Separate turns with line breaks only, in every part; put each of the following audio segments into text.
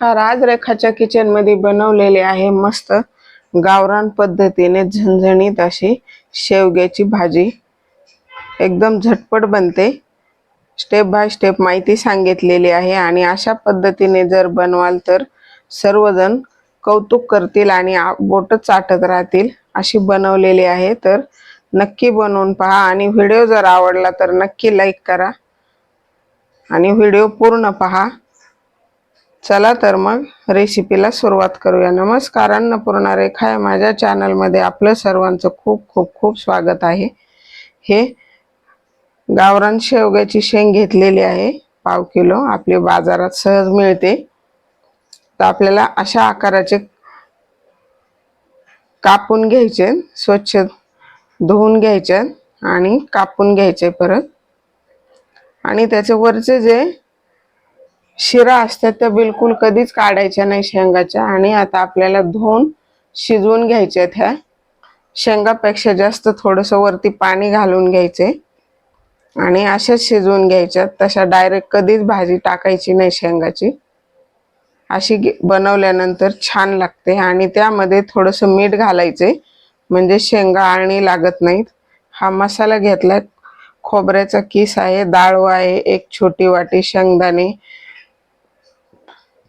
हा आज रेखाच्या किचनमध्ये बनवलेले आहे मस्त गावरान पद्धतीने झणझणीत अशी शेवग्याची भाजी. एकदम झटपट बनते. स्टेप बाय स्टेप माहिती सांगितलेली आहे आणि अशा पद्धतीने जर बनवाल तर सर्वजण कौतुक करतील आणि आ- बोट चाटत राहतील अशी बनवलेली आहे. तर नक्की बनवून पहा आणि व्हिडिओ जर आवडला तर नक्की लाईक करा आणि व्हिडिओ पूर्ण पहा. चला तर मग रेसिपीला सुरुवात करूया. नमस्कार अन्नपूर्णा रेखा या माझ्या चॅनलमध्ये आपलं सर्वांचं खूप खूप खूप स्वागत आहे. हे गावरान शेवग्याची शेंग घेतलेली आहे. पाव किलो. आपली बाजारात सहज मिळते. तर आपल्याला अशा आकाराचे कापून घ्यायचे स्वच्छ धुवून घ्यायचे आणि कापून घ्यायचे परत. आणि त्याचे वरचे जे शिरा असतात त्या बिलकुल कधीच काढायच्या नाही शेंगाच्या. आणि आता आपल्याला धुवून शिजवून घ्यायच्या ह्या. शेंगापेक्षा जास्त थोडंसं वरती पाणी घालून घ्यायचे. आणि अशाच शिजवून घ्यायच्या. तशा डायरेक्ट कधीच भाजी टाकायची नाही शेंगाची. अशी बनवल्यानंतर छान लागते. आणि त्यामध्ये थोडंसं मीठ घालायचे. म्हणजे शेंगा आळणी लागत नाहीत. हा मसाला घेतला खोबऱ्याचा किस आहे डाळ आहे एक छोटी वाटी शेंगदाणे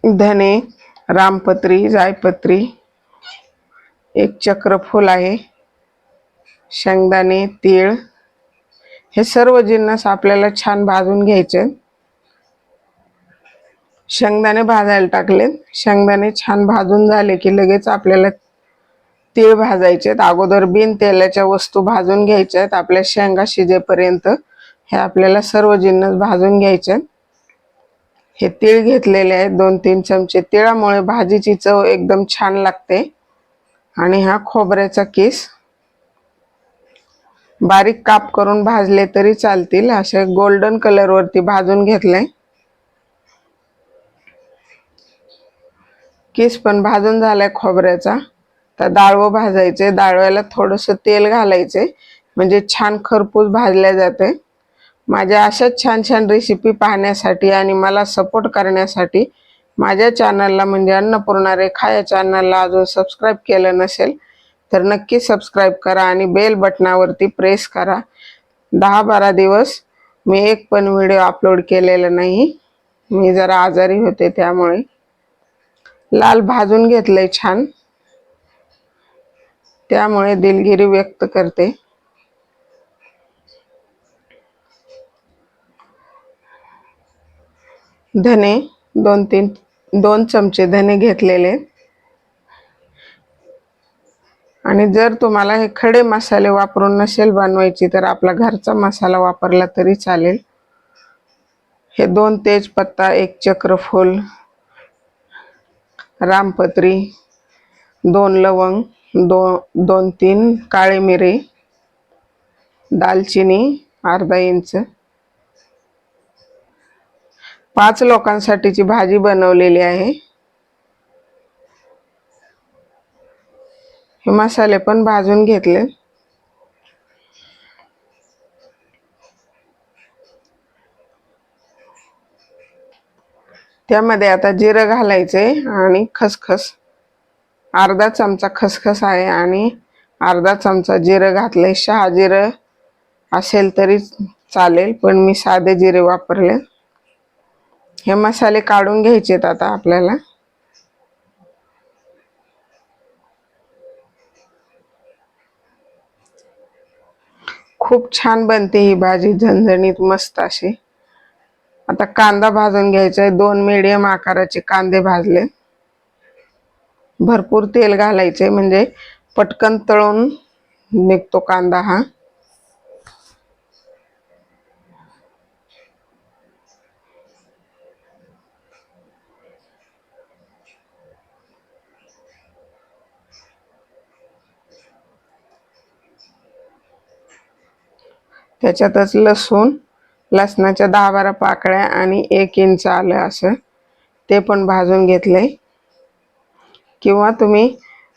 धने रामपत्री जायपत्री एक चक्रफूल आहे शेंगदाणे तीळ हे सर्व जिन्नस आपल्याला छान भाजून घ्यायचे. शेंगदाणे भाजायला टाकलेत शेंगदाणे छान भाजून झाले की लगेच आपल्याला तीळ भाजायचे. अगोदर बिन तेलाच्या वस्तू भाजून घ्यायच्या. आहेत आपल्या शेंगा शिजेपर्यंत हे आपल्याला सर्व जिन्नस भाजून घ्यायचे. आहेत. हे तीळ घेतलेले आहेत दोन तीन चमचे. तिळामुळे भाजीची चव एकदम छान लागते. आणि हा खोबऱ्याचा किस. बारीक काप करून भाजले तरी चालतील. असे गोल्डन कलरवरती भाजून घेतले किस पण भाजून झालाय खोबऱ्याचा. तर डाळवं भाजायचे. डाळव्याला थोडंसं तेल घालायचे. म्हणजे छान खरपूस भाजल्या जाते. माझ्या अशाच छान छान रेसिपी पाहण्यासाठी आणि मला सपोर्ट करण्यासाठी माझ्या चॅनलला म्हणजे अन्नपूर्णा रेखा या चॅनलला अजून सबस्क्राईब केलं नसेल तर नक्की सबस्क्राईब करा आणि बेल बटनावरती प्रेस करा. दहा बारा दिवस मी एक पण व्हिडिओ अपलोड केलेला नाही. मी जरा आजारी होते त्यामुळे. लाल भाजून घेतलंय छान. त्यामुळे दिलगिरी व्यक्त करते. धने दोन तीन दोन चमचे धने घेतलेले. आणि जर तुम्हाला हे खडे मसाले वापरून नसेल बनवायची तर आपला घरचा मसाला वापरला तरी चालेल. हे दोन तेजपत्ता एक चक्रफूल रामपत्री दोन लवंग दो दोन तीन काळे मिरे दालचिनी अर्धा इंच पाच लोकांसाठीची भाजी बनवलेली आहे. हे मसाले पण भाजून घेतले. त्यामध्ये आता जिरं घालायचे आणि खसखस. अर्धा चमचा खसखस आहे आणि अर्धा चमचा जिरं घातलंय शहा जिरं असेल तरी चालेल पण मी साधे जिरे वापरले. हे मसाले काढून घ्यायचेत आता आपल्याला. खूप छान बनते ही भाजी झणझणीत मस्त अशी. आता कांदा भाजून घ्यायचा आहे दोन मिडियम आकाराचे कांदे भाजले. भरपूर तेल घालायचे म्हणजे पटकन तळून निघतो कांदा हा. त्याच्यातच लसूण लसणाच्या दहा बारा पाकळ्या आणि एक इंच आलं असं. ते पण भाजून घेतलंय. किंवा तुम्ही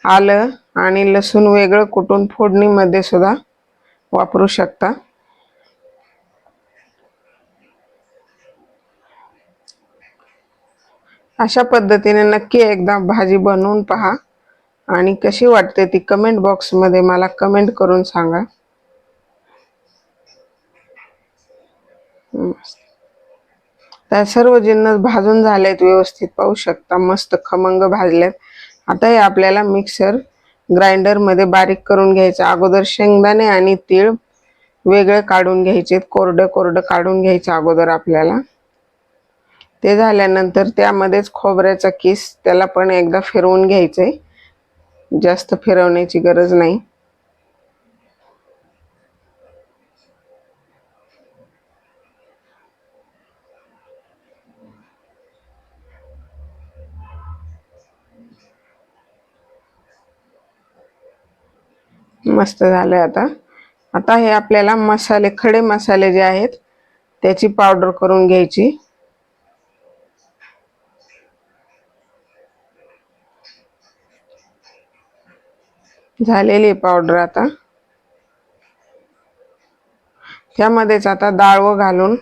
आलं आणि लसूण वेगळं कुटून फोडणीमध्ये सुद्धा वापरू शकता. अशा पद्धतीने नक्की एकदा भाजी बनवून पहा. आणि कशी वाटते ती कमेंट बॉक्समध्ये मला कमेंट करून सांगा. त्या सर्व जिन्नस भाजून झालेत व्यवस्थित पाहू शकता मस्त खमंग भाजलेत. आता हे आपल्याला मिक्सर ग्राइंडरमध्ये बारीक करून घ्यायचं. अगोदर शेंगदाणे आणि तीळ वेगळे काढून घ्यायचे. कोरडं कोरडं काढून घ्यायचं अगोदर आपल्याला. ते झाल्यानंतर त्यामध्येच खोबऱ्याचा किस त्याला पण एकदा फिरवून घ्यायचंय. जास्त फिरवण्याची गरज नाही. मस्त झालंय आता. आता हे आपल्याला मसाले खडे मसाले जे आहेत त्याची पावडर करून घ्यायची. झालेली पावडर आता. त्यामध्येच आता डाळव घालून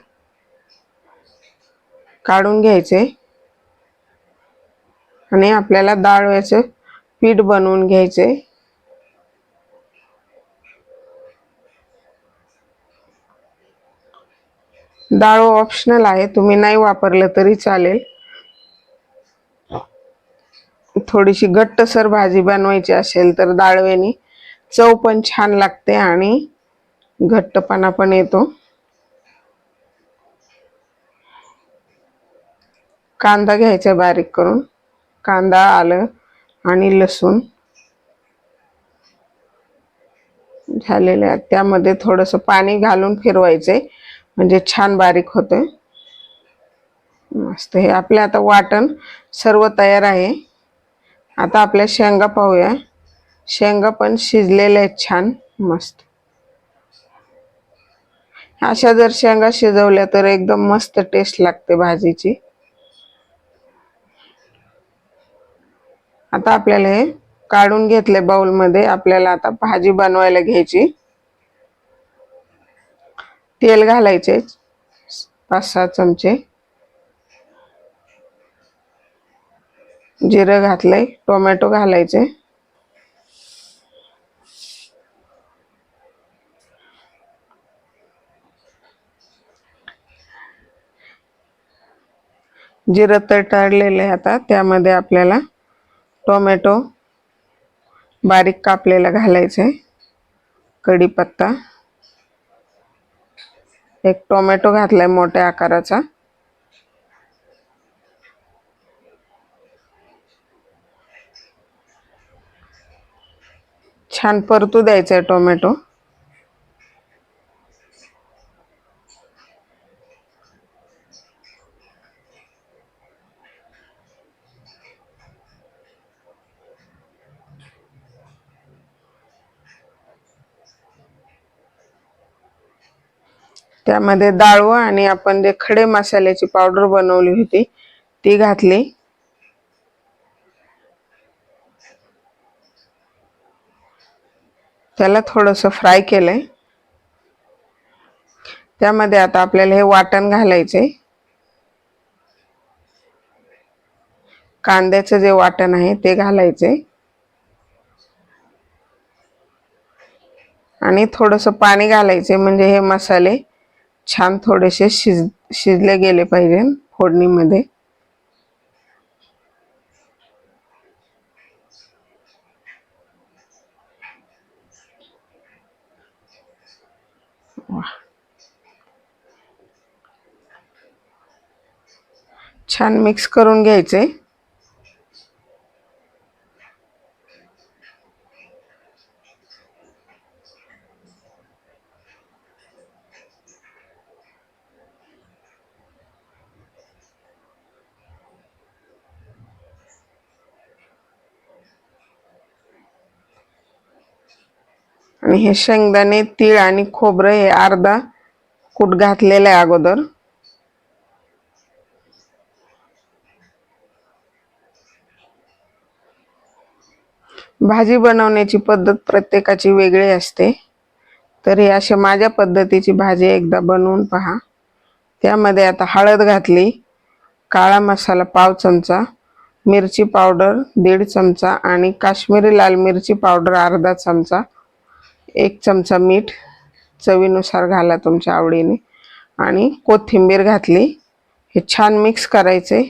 काढून घ्यायचे. आणि आपल्याला डाळव्याचे पीठ बनवून घ्यायचे. डाळ ऑप्शनल आहे. तुम्ही नाही वापरलं तरी चालेल. थोडीशी घट्टसर भाजी बनवायची असेल तर डाळवेनी चव पण छान लागते आणि घट्टपणा पण येतो. कांदा घ्यायचा बारीक करून. कांदा आलं आणि लसूण झालेले आहेत. त्यामध्ये थोडंसं पाणी घालून फिरवायचे म्हणजे छान बारीक होते. मस्त हे आपले आता वाटण सर्व तयार आहे. आता आपल्या शेंगा पाहूया. शेंगा पण शिजलेल्या आहेत छान मस्त. अशा जर शेंगा शिजवल्या तर एकदम मस्त टेस्ट लागते भाजीची. आता आपल्याला हे काढून घेतले बाउलमध्ये आपल्याला आता भाजी बनवायला घ्यायची. तेल घालायचे पाच सहा चमचे. जिरं घातलंय टोमॅटो घालायचे. जिरं तळलेलं आहे आता त्यामध्ये आपल्याला टोमॅटो बारीक कापलेला घालायचं आहे कढीपत्ता. एक टोमॅटो घातलाय मोठ्या आकाराचा. छान परतू द्यायचा आहे टोमॅटो. त्यामध्ये डाळवं आणि आपण जे खडे मसाल्याची पावडर बनवली होती ती घातली. त्याला थोडंसं फ्राय केलंय. त्यामध्ये आता आपल्याला हे वाटण घालायचे कांद्याचं जे वाटण आहे ते घालायचे आणि थोडंसं पाणी घालायचे म्हणजे हे मसाले छान थोडेसे शिज शिजले गेले पाहिजे फोडणीमध्ये. छान मिक्स करून घ्यायचे. आणि हे शेंगदाणे तीळ आणि खोबरं हे अर्धा कूट घातलेलं आहे अगोदर. भाजी बनवण्याची पद्धत प्रत्येकाची वेगळी असते. तरी अशा माझ्या पद्धतीची भाजी एकदा बनवून पहा. त्यामध्ये आता हळद घातली काळा मसाला पाव चमचा मिरची पावडर दीड चमचा आणि काश्मीरी लाल मिरची पावडर अर्धा चमचा एक चमचा मीठ चवीनुसार घाला तुमच्या आवडीने. आणि कोथिंबीर घातली. हे छान मिक्स करायचे.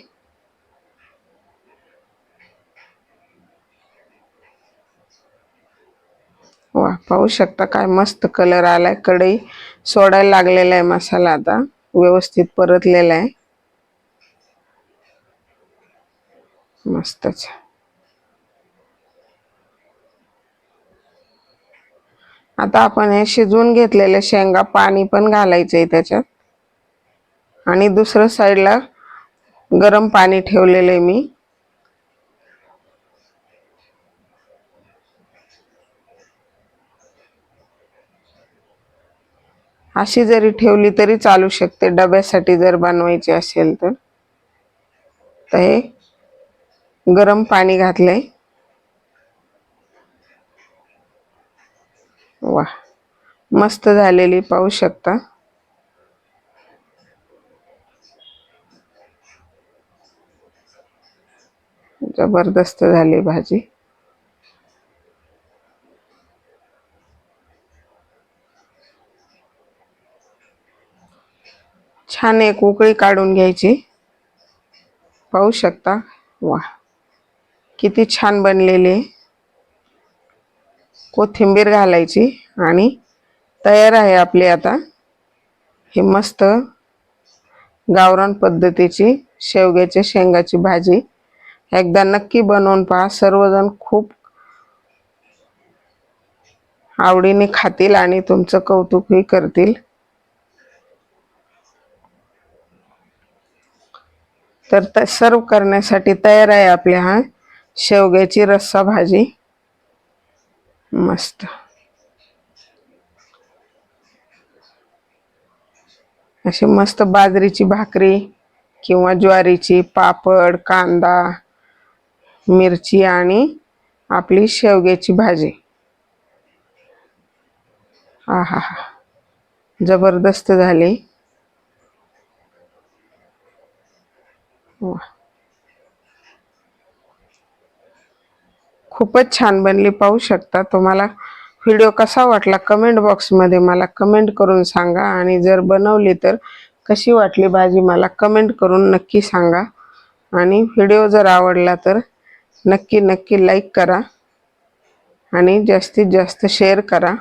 वा पाहू शकता काय मस्त कलर आलाय. कढई सोडायला लागलेला आहे मसाला आता. व्यवस्थित परतलेला आहे. मस्तच. आता आपण हे शिजवून घेतलेले शेंगा पाणी पण घालायचंय त्याच्यात. आणि दुसरं साईडला गरम पाणी ठेवलेलं आहे मी. अशी जरी ठेवली तरी चालू शकते. डब्यासाठी जर बनवायची असेल तर. तर हे गरम पाणी घातलंय. वा. मस्त झालेली पाहू शकता. जबरदस्त झाली भाजी. छान एक उकळी काढून घ्यायची. पाहू शकता. वा. किती छान बनलेली. आहे कोथिंबीर घालायची आणि तयार आहे आपली आता. ही मस्त गावरान पद्धतीची शेवग्याच्या शेंगाची भाजी. एकदा नक्की बनवून पहा. सर्वजण खूप आवडीने खातील आणि तुमचं कौतुकही करतील. तर त सर्व करण्यासाठी तयार आहे आपल्या हा शेवग्याची रस्सा भाजी. मस्त. अशी मस्त बाजरीची भाकरी किंवा ज्वारीची पापड कांदा मिरची आणि आपली शेवग्याची भाजी. हा हा हा जबरदस्त झाली. वा. खूपच छान बनली. पाहू शकता तुम्हाला. व्हिडिओ कसा वाटला? कमेंट बॉक्समध्ये मला कमेंट करून सांगा. आणि जर बनवली तर कशी वाटली भाजी मला कमेंट करून नक्की सांगा. आणि व्हिडिओ जर आवडला तर नक्की नक्की लाईक करा. आणि जास्तीत जास्त शेअर करा.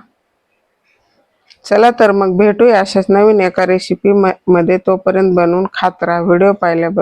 चला तर मग भेटूया अशाच नवीन एका रेसिपी मध्ये. तोपर्यंत बनवून खात राहा. व्हिडिओ पाहिल्याबद्दल.